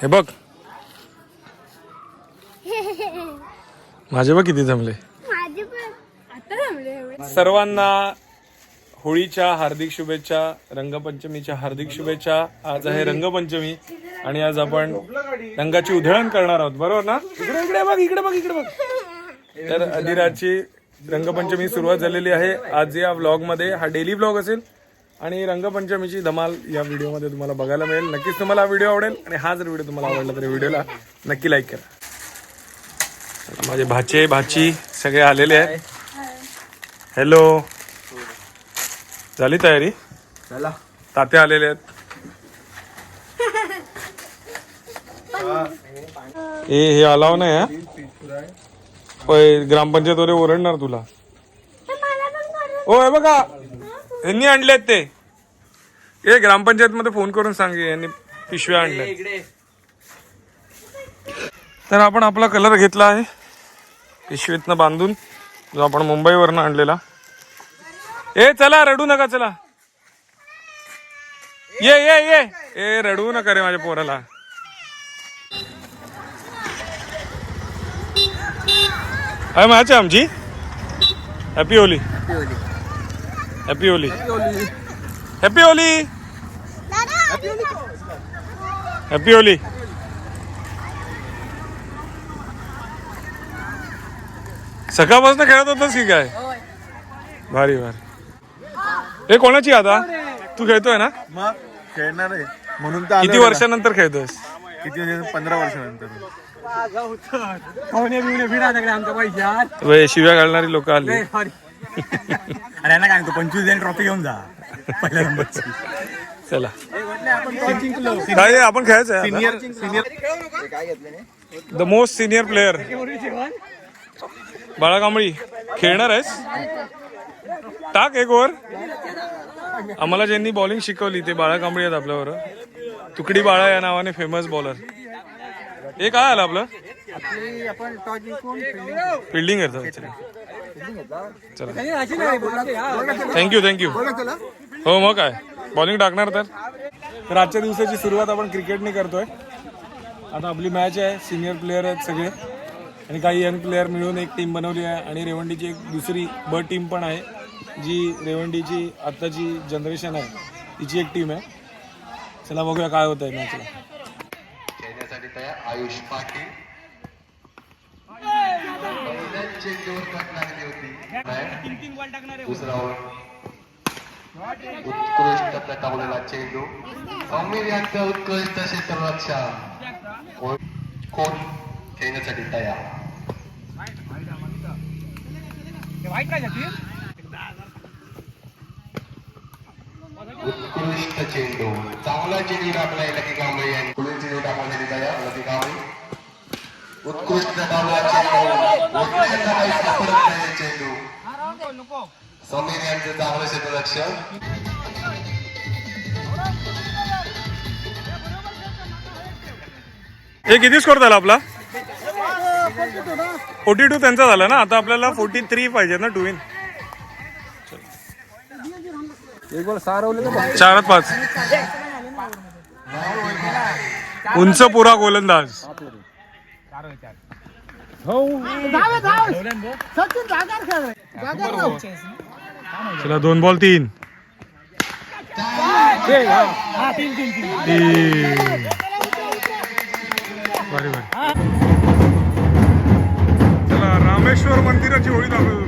हे बघ. माझे बघ किती जमले. सर्वांना होळीच्या हार्दिक शुभेच्छा रंगपंचमीच्या हार्दिक शुभेच्छा. आज आहे रंगपंचमी आणि आज आपण रंगाची उधळण करणार आहोत. बरोबर ना? इकडे इकडे बघ इकडे बघ इकडे बघ. तर अधिराजची रंगपंचमी सुरुवात झालेली आहे. आज या व्लॉगमध्ये हा डेली व्लॉग असेल. आणि रंगपंचमीची धमाल या व्हिडिओमध्ये तुम्हाला बघायला मिळेल. नक्कीच तुम्हाला हा व्हिडिओ आवडेल आणि हा जर व्हिडिओ तुम्हाला आवडला तर व्हिडिओला नक्की लाईक करा. माझे भाचे भाची सगळे आलेले आहेत. हॅलो झाली तयारी? चला तात्या आलेले आहेत. ए हे अलाव नाही ग्रामपंचायत ओरडणार तुला. मला पण करू ओ हे बघा. यांनी आणलेत ते. ए ग्रामपंचायत मध्ये फोन करून सांग यांनी पिशव्या आणल्या तर आपण आपला कलर घेतला आहे पिशवीतनं बांधून जो आपण मुंबईवरनं आणलेला. ए चला रडू नका चला. ये ये ये. ए रडू नका रे माझ्या पोराला. काय माझी आमची. Happy Holi happy Holi happy Holi happy Holi सकाळपासून खेळत होतास की काय? भारी भारी. हे कोणाची आता तू खेळतोय ना? मग खेळणार आहे. म्हणून तर किती वर्षानंतर खेळतोस किती वर्ष- पंधरा वर्षानंतर. वे, शिव्या घालणारी लोक आली. अरे यांना काय पंचवीस जण ट्रॉफी घेऊन जा. पहिल्या नंबरची. चला. काय आपण खेळायचं senior senior the most senior player Bala Kambli खेळणार आहेस? टाक एक ओव्हर आम्हाला ज्यांनी बॉलिंग शिकवली ते बाळा कांबळी आहेत आपल्यावर तुकडी बाळा या नावाने फेमस बॉलर हे काय आलं आपलं? फिल्डिंग करतो चला. थँक्यू थँक्यू हो मग काय? बॉलिंग टाकणार तर? तर आजच्या दिवसाची सुरुवात आपण क्रिकेटने करतोय. आता आपली मॅच आहे सिनियर प्लेअर आहेत सगळे. आणि काही यंग प्लेअर मिळून एक टीम बनवली आहे. आणि रेवंडीची एक दुसरी ब टीम पण आहे जी रेवंडीची आत्ताची जनरेशन आहे. तिची एक टीम आहे. चला बघूया काय होत आहे मॅचला खेळण्यासाठी तयार आयुष पाटील. लागली होती. दुसरा उत्कृष्ट प्रकावलेला चेंडू सौम्य यांचा उत्कृष्ट क्षेत्ररक्षण कोण खेळण्यासाठी तयार? उत्कृष्ट चेंडू. चांगला चेंडू टाकला लकी कांबळे यांनी. पुढील चेंडू टाकण्यासाठी तयार? लकी कांबळे. उत्कृष्ट डावला चेंडू ओढण्याचा काही सापडत नाही चेंडू. समीर यांचं चांगलं क्षेत्ररक्षण. हे किती स्कोर झाला आपला? फोर्टी टू त्यांचा झाला ना? आता आपल्याला फोर्टी थ्री पाहिजे ना टू इन चारात पाच. उंच पुरा गोलंदाज. चला दोन बॉल तीन. तीन बरे बरे. चला रामेश्वर मंदिराची होळी दाखवतो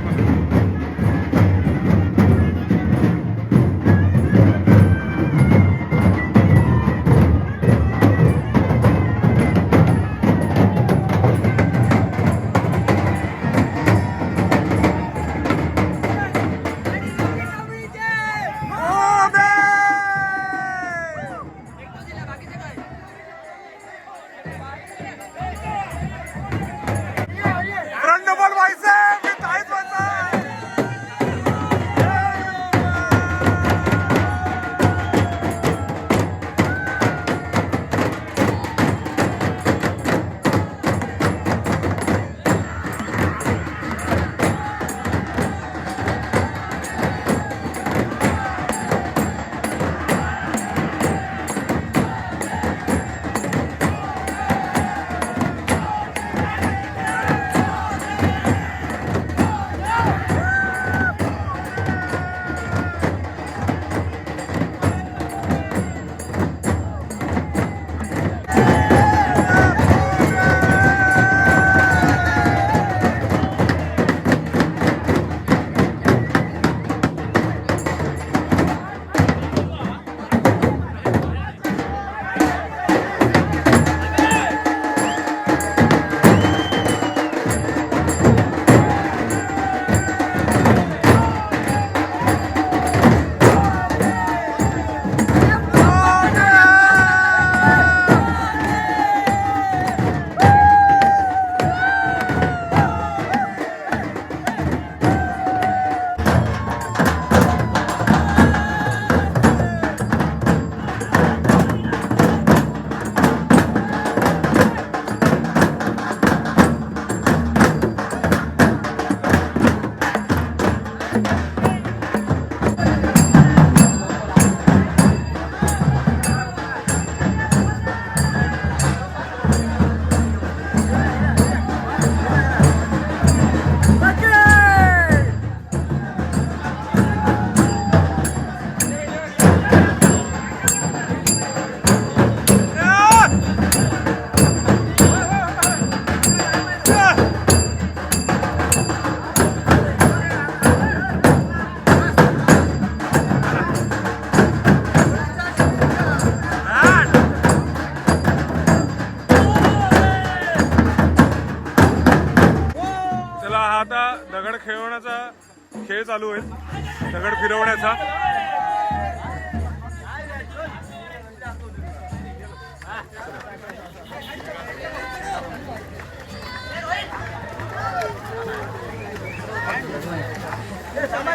दगड फिरवण्याचा.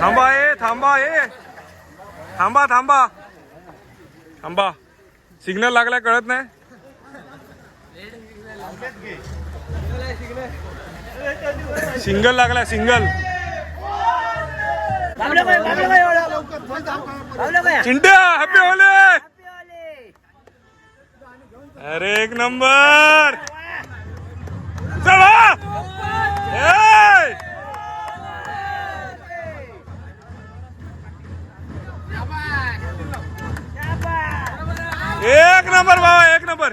थांबा ए थांबा ए. थांबा थांबा. थांबा. सिग्नल लागलाय कळत नाही. सिंगल लागलाय सिंगल चिंट्या हॅपी होले अरे एक नंबर! चला! एक नंबर बाबा एक नंबर.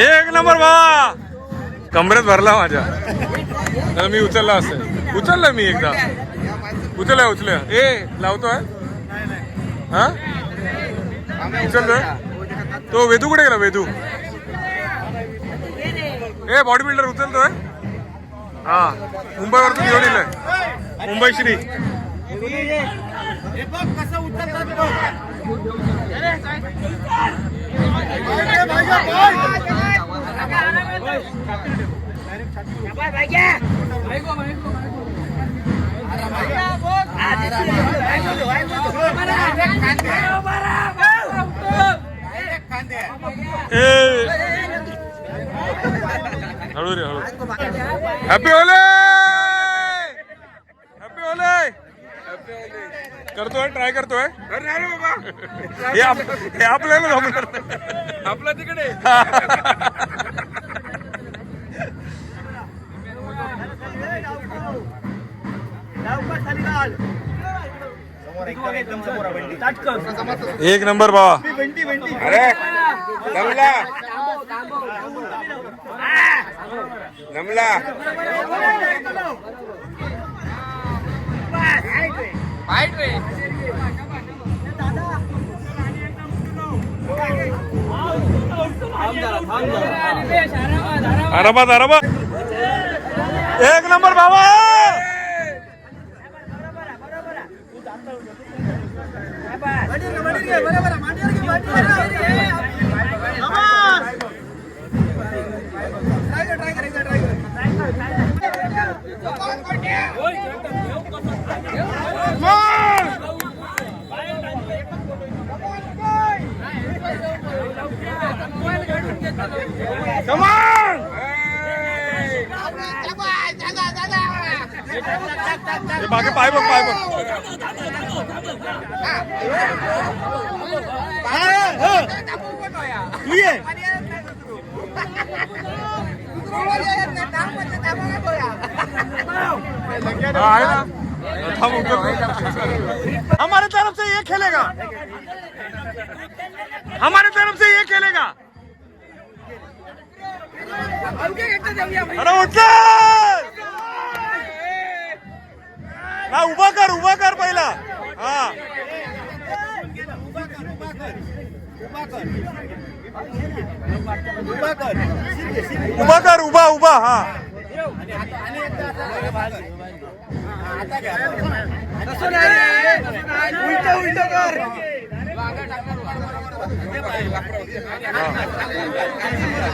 एक नंबर बा. कमरेत भरला माझ्या. तर मी उचलला असेल उचललं मी एकदा. उचलय उचलय ए लावतोय? हा? उचलतोय? तो वेदू कुठे गेला वेदू? ए बॉडी बिल्डर उचलतोय? हा. मुंबईवरतून घेऊन येईल मुंबई श्री. ए हळू रे हळू हॅपी होले हॅपी होले करतोय ट्राय करतोय. हे आप- हे आपल्याला जमणार आपला तिकडे. एक नंबर बाबा. अरे जमला जमला বাইট রে আরাবাদ আরাবাদ। এক নম্বর বাবা। Tiger, tiger, tiger, tiger. आरामात एक नंबर बाबा हे मागे पाय बघ पाय बघ हा, आहे ना थांब, उतरतो. हमारे तरफ से ये खेलेगा। हमारे तरफ से ये खेलेगा। अरे उठ ना उभा कर उभा कर पहिला. हा. उभा कर उभा उभा हा.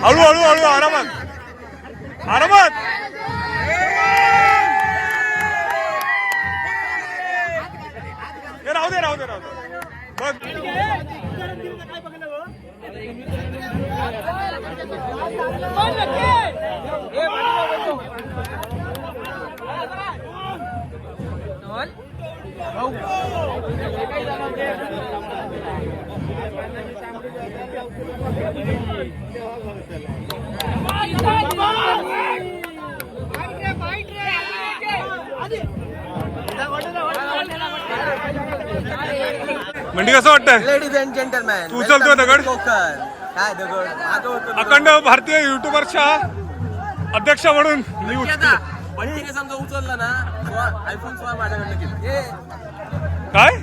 हळू हळू हळू आरामात. आरामात. राहू दे राहू दे राहू दे. मंडी कसं वाटतंय लेडीज अँड जेंटलमॅन तू उचलतोय दगड? कोकण काय दगड होतो अखंड भारतीय युट्यूबरच्या अध्यक्ष म्हणून मी उचलतो. पण समजा उचलला ना आयफोन सोळा माझ्याकडनं घेतो ए, काय?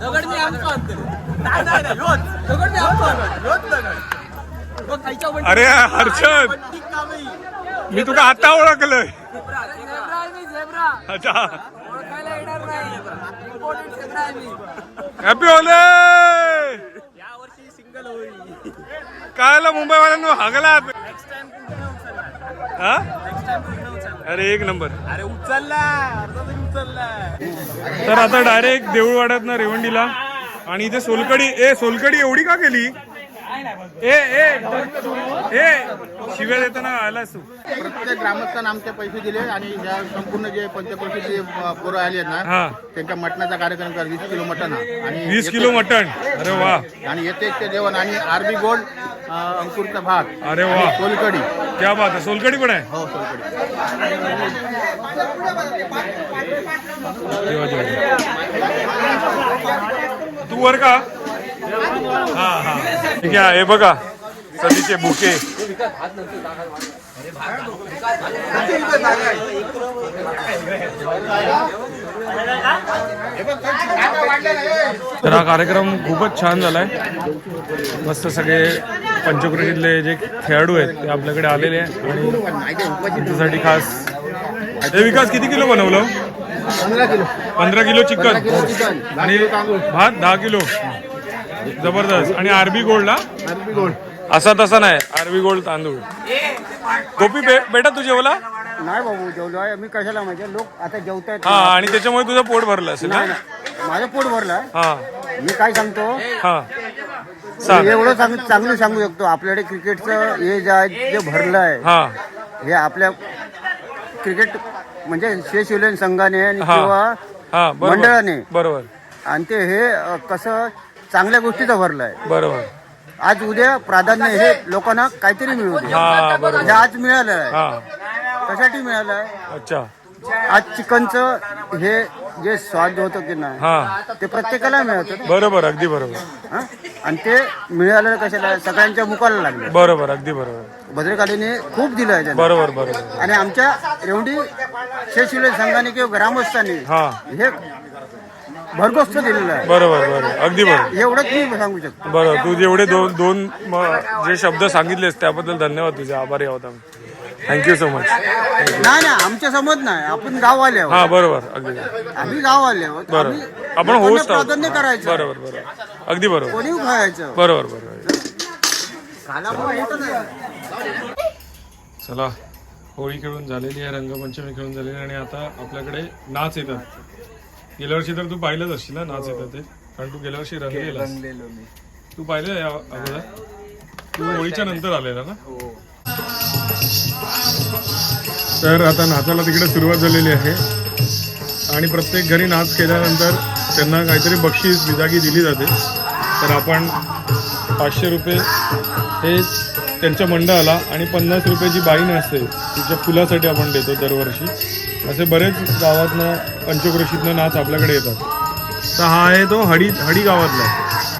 दगड मी आमचो आणतो नाही नाही नाही, ह्योच. दगड मी आमचो आणतो ह्योच दगड. बघ, खायच्या वंटीत- अरे हर्षद. मी तुला आता ओळखलंय. झेब्रा आहे मी, झेब्रा. अच्छा. ओळखायला येणार नाही. Important झेब्रा आहे मी. हॅपी होले यावर्षी सिंगल होईल. कायला मुंबईवाल्यांनो हागलात. नेक्स्ट टाइम कुठे उचलला हा? अरे एक नंबर. अरे उचलला. अर्धा तरी उचलला. तर आता डायरेक्ट देऊळवाड्यात ना रेवंडीला. आणि इथे सोलकडी ए सोलकडी एवढी का केली? ए ए ए शिव्या देताना आलास तू प्रत्येक ग्रामस्थांना आमचे पैसे दिले आणि ह्या संपूर्ण जे पंचक्रोशीचे अ, पोरं आली आहेत हा. ना त्यांच्या मटणाचा कार्यक्रम कर वीस किलो मटण हा. आणि वीस किलो मटण. अरे वा. आणि येते ते जेवण आणि आरबी गोल्ड अ, अंकुरचा भात. अरे वा. आणि सोलकडी क्या बात आहे सोलकडी पण आहे? हो सोलकडी. तू वर का? ठीक आहे हे बघा सदीचे बुके. तर हा कार्यक्रम खूपच छान झालाय. मस्त सगळे पंचक्रोशीतले जे खेळाडू आहेत ते आपल्याकडे आलेले आहे आणि त्यांच्यासाठी खास हे विकास किती किलो बनवलं? पंधरा किलो पंधरा किलो चिकन. आणि भात दहा किलो. जबरदस्त. आणि आरबी गोल्डला? RB gold. असा तसा नाही. आरबी गोल्ड तांदूळ. गोपी बे- बेटा तू जेवला? नाही बाबू जेवलो आहे. मी कशाला माहिती लोक आता जेवतायत. हा आणि त्याच्यामुळे तुझं पोट भरलं असेल ना? माझं पोट भरलं. हा. मी काय सांगतो? हा. सांग. एवढं सांग चांगलं सांगू शकतो. आपल्याकडे क्रिकेटचं हे जे आहे, जे भरलं आहे हा. हे आपल्या क्रिकेट म्हणजे शे शिवलेन संघाने आणि हा. किंवा हा बरोबर. मंडळाने. बरोबर. आणि ते हे अ, कसं चांगल्या गोष्टीचं भरलं आहे बरोबर. आज उद्या प्राधान्य हे लोकांना काहीतरी मिळू दे. हा बरोबर. हे आज मिळालं आहे हा. कशासाठी मिळालं आहे. अच्छा. आज चिकनचं हे जे स्वाद होतं की नाही हा. ते प्रत्येकाला मिळतं. ना बरोबर अगदी बरोबर. हं? आणि ते मिळालं कशाला? सगळ्यांच्या मुखाला लागलं. बरोबर अगदी बरोबर. भद्रकालीने खूप दिलं आहे त्यांना. बरोबर बरोबर. आणि आमच्या रेवडी शेशिवले संघाने किंवा ग्रामस्थांनी हा. हे भरगोस्त दिलेलं आहे. बरोबर बरोबर. अगदी बरोबर. एवढंच मी सांगू शकतो. बरं तू जेवढे दोन दोन म- जे शब्द सांगितलेस त्याबद्दल धन्यवाद तुझे. आभारी आहोत आम्ही. थँक्यू सो मच नाही नाही आमच्या समज नाही. आपण गाववाले आहोत. हा बरोबर. अगदी बरोबर. आम्ही गाववाले आहोत. बरोबर. आपण लोकांना होस्ट आहोत. प्राधान्य करायचं. बरोबर बरोबर. अगदी बरोबर. कोणी खायचं. बरोबर बरोबर. खानामुळे. चला होळी खेळून झालेली आहे रंगपंचमी खेळून झालेली आहे आणि आता आपल्याकडे नाच येतात. गेल्या वर्षी तर तू पाहिलंच असशील ना नाच येतात ते. कारण तू गेल्या वर्षी रंगलेलास तू पाहिलं या अगोदर? तू होळीच्या नंतर आलेला ना? तर आता नाचाला तिकडे सुरुवात झालेली आहे. आणि प्रत्येक घरी नाच केल्यानंतर त्यांना काहीतरी बक्षीस बिदागी दिली जाते. तर आपण पाचशे रुपये हे त्यांच्या मंडळाला आणि पन्नास रुपयाची बाईन असते तिच्या फुलासाठी आपण देतो दरवर्षी. असे बरेच गावातनं पंचक्रोशीतनं नाच आपल्याकडे येतात. तर हा आहे तो हडी हडी गावातला.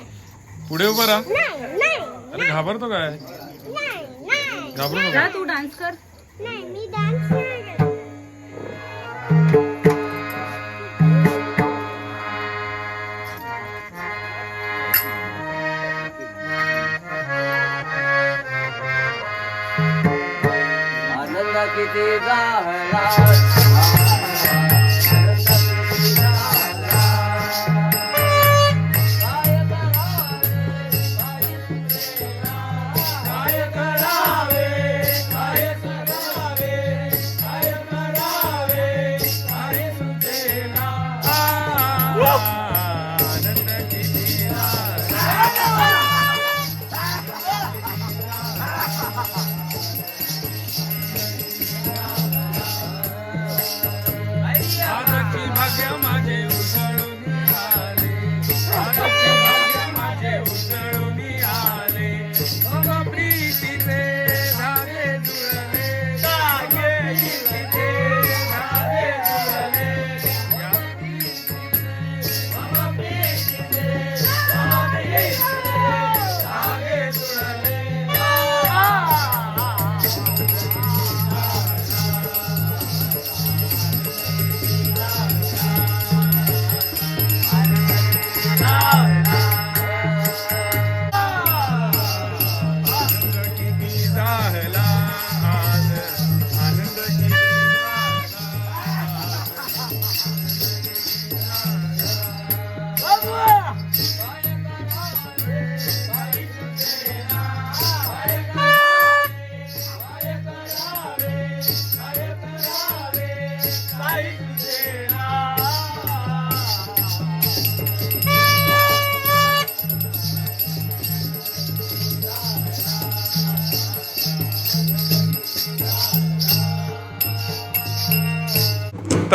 पुढे उभा राहा. नाही नाही अरे घाबरतो काय? नाही नाही. घाबरतो का? तू डान्स कर. नाही मी डान्स नाही करत. आनंद किती झाला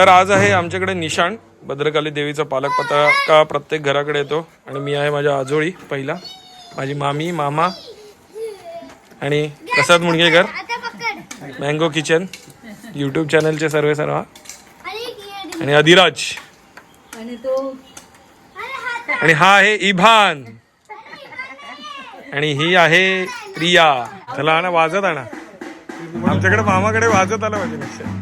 तर आज आहे आमच्याकडे निशाण भद्रकाली देवीचा पालक पताका प्रत्येक घराकडे येतो. आणि मी आहे माझ्या आजोळी पहिला. माझी मामी मामा आणि Prasad Mungekar mango kitchen. YouTube चॅनलचे सर्वे सर्व. आणि अधिराज. आणि हा आहे इभान. आणि ही आहे प्रिया. चला आणा वाजत आणा आमच्याकडे मामाकडे वाजत आलं पाहिजे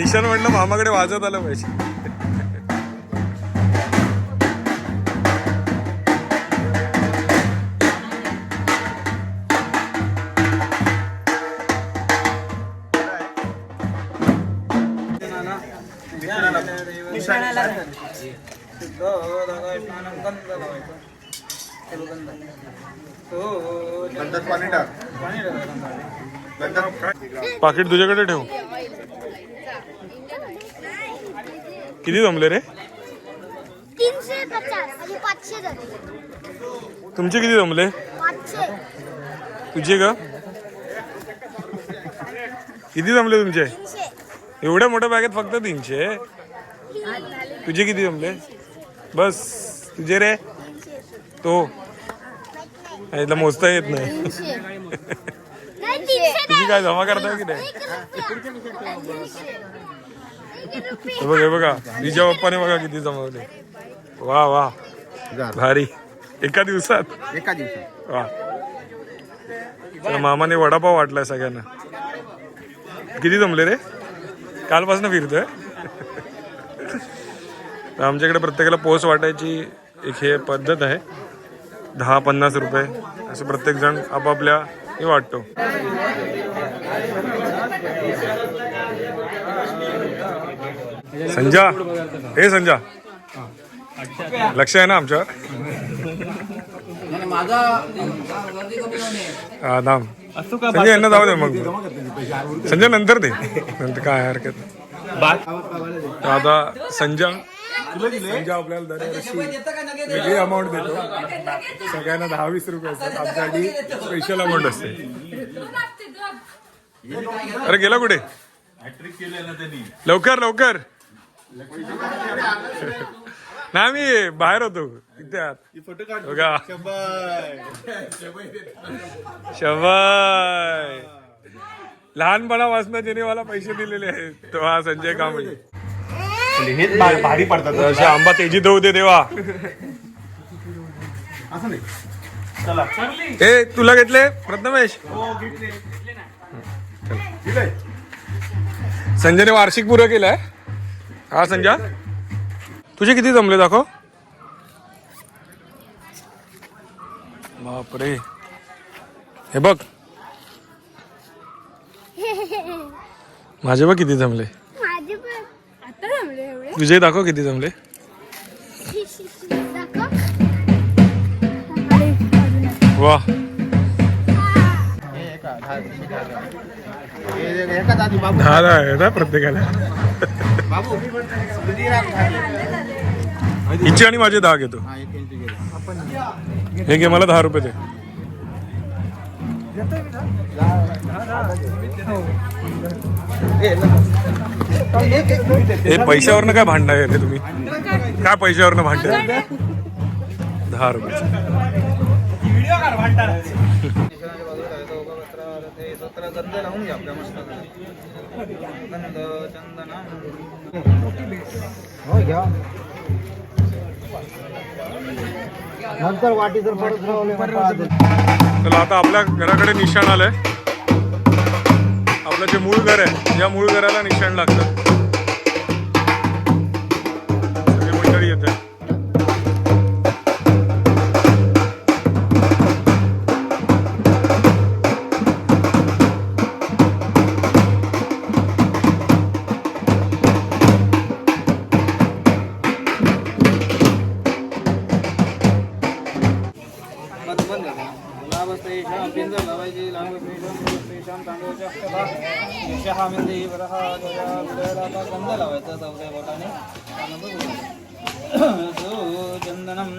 निशान म्हटलं मामाकडे वाजत आलं पाहिजे. पाकिट तुझ्याकडे ठेव. किती जमले रे? तीनशे पचास आणि पाचशे तुमचे किती जमले? पाचशे. तुझे का? किती जमले तुमचे? तीनशे. एवढ्या मोठ्या बॅगेत फक्त तीनशे? तुझे किती जमले? बस तुझे रे? तो. याला मोजता येत नाही. तुझी काय जमा करताय की नाही? बघ हे बघा. विजय बाप्पाने बघा किती जमवले. वा वा. भारी. एका दिवसात? एका दिवसात. वा. तर मामाने वडापाव वाटलाय सगळ्यांना. किती जमले रे? कालपासून फिरतोय. तर आमच्याकडे प्रत्येकाला पोस्ट वाटायची एक हे पद्धत आहे. दहा पन्नास रुपये. असं प्रत्येक जण आपापल्या हे वाटतो. संजा. हे संजा. लक्ष आहे ना आमच्यावर हा नाम संजय यांना जाऊ दे मग. संजय नंतर दे. नंतर काय हरकत नाही. तर आता संजय संजय आपल्याला दरवर्षी वेगळी अमाऊंट देतो. सगळ्यांना दहा वीस रुपये असतात. आमच्यासाठी स्पेशल अमाऊंट असते. अरे गेला कुठे? लवकर लवकर. नाही मी बाहेर होतो. बघा. शबाय. लहानपणापासून ज्याने मला पैसे दिलेले आहेत. तो हा संजय कांबळे. हेच भारी पडतात. असे आंबा तेजीत होऊ दे देवा. असं नाही. ए तुला घेतले? प्रथमेश. संजयने वार्षिक पूर्ण केलाय. हा संजय तुझे किती जमले दाखव. बापरे. हे बघ. माझे बघ किती जमले. माझे पण. आता जमले एवढे? तुझे दाखव किती जमले. दाखव वा. हे. हे दहा आहे ना प्रत्येकाला. हिचे आणि माझे दहा घेतो. हा, घे. मला दहा रुपये दे. हे पैशावरनं काय भांडणार रे तुम्ही? काय पैशावरनं भांडताय दहा रुपये. नंतर वाटी जर परत तर आता आपल्या घराकडे निशाण आलंय. आपलं जे मूळ घर आहे या मूळ घराला निशाण लागतं. चंदनम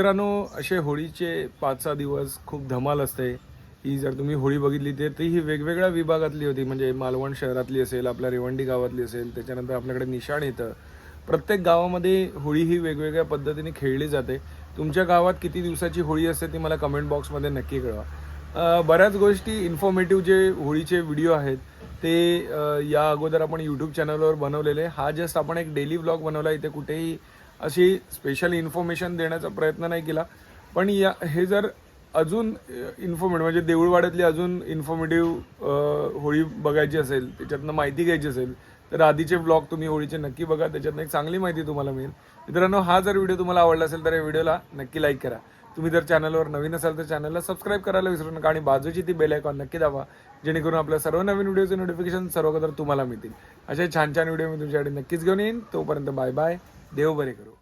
मित्रांनो असे होळीचे पाच सहा दिवस खूप धमाल असते. ही जर तुम्ही होळी बघितली तर ती ही वेगवेगळ्या विभागातली होती. म्हणजे मालवण शहरातली असेल आपल्या रेवंडी गावातली असेल त्याच्यानंतर आपल्याकडे निशाण येतं. प्रत्येक गावामध्ये होळी ही वेगवेगळ्या पद्धतीने खेळली जाते. तुमच्या गावात किती दिवसाची होळी असते ती मला कमेंट बॉक्समध्ये नक्की कळवा. बऱ्याच गोष्टी इन्फॉर्मेटिव्ह जे होळीचे व्हिडिओ आहेत ते या अगोदर आपण यूट्यूब चॅनलवर बनवलेले. हा जस्ट आपण एक डेली ब्लॉग बनवला. इथे कुठेही अशी स्पेशल इन्फॉर्मेशन देण्याचा प्रयत्न नाही केला. पण या हे जर अजून इन्फॉर्मेटिव्ह म्हणजे देऊळवाड्यातली अजून इन्फॉर्मेटिव्ह होळी बघायची असेल त्याच्यातनं माहिती घ्यायची असेल तर आधीचे ब्लॉग तुम्ही होळीचे नक्की बघा त्याच्यातनं एक चांगली माहिती तुम्हाला मिळेल. मित्रांनो हा जर व्हिडिओ तुम्हाला आवडला असेल तर या व्हिडिओला नक्की लाईक करा. तुम्ही जर चॅनलवर नवीन असाल तर चॅनलला सबस्क्राईब करायला विसरू नका आणि बाजूची ती बेल आयकॉन नक्की दाबा जेणेकरून आपल्या सर्व नवीन व्हिडिओचे नोटिफिकेशन सर्व तुम्हाला मिळतील. असे छान छान व्हिडिओ मी तुमच्याकडे नक्कीच घेऊन येईन. तोपर्यंत बाय बाय देव बरे करू